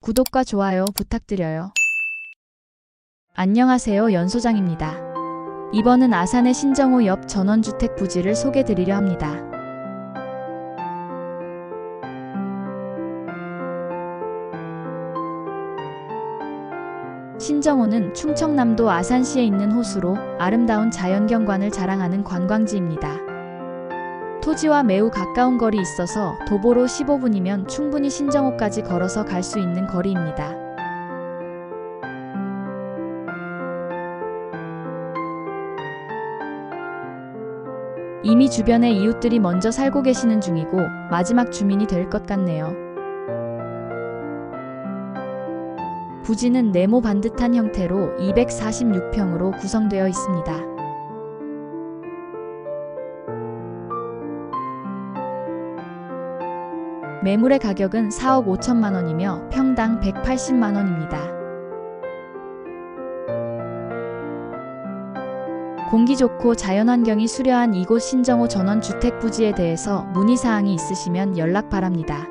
구독과 좋아요 부탁드려요. 안녕하세요. 연소장입니다. 이번은 아산의 신정호 옆 전원주택 부지를 소개드리려 합니다. 신정호는 충청남도 아산시에 있는 호수로 아름다운 자연경관을 자랑하는 관광지입니다. 토지와 매우 가까운 거리 있어서 도보로 15분이면 충분히 신정호까지 걸어서 갈 수 있는 거리입니다. 이미 주변에 이웃들이 먼저 살고 계시는 중이고 마지막 주민이 될 것 같네요. 부지는 네모 반듯한 형태로 246평으로 구성되어 있습니다. 매물의 가격은 4억 5천만 원이며 평당 180만 원입니다. 공기 좋고 자연환경이 수려한 이곳 신정호 전원 주택 부지에 대해서 문의사항이 있으시면 연락 바랍니다.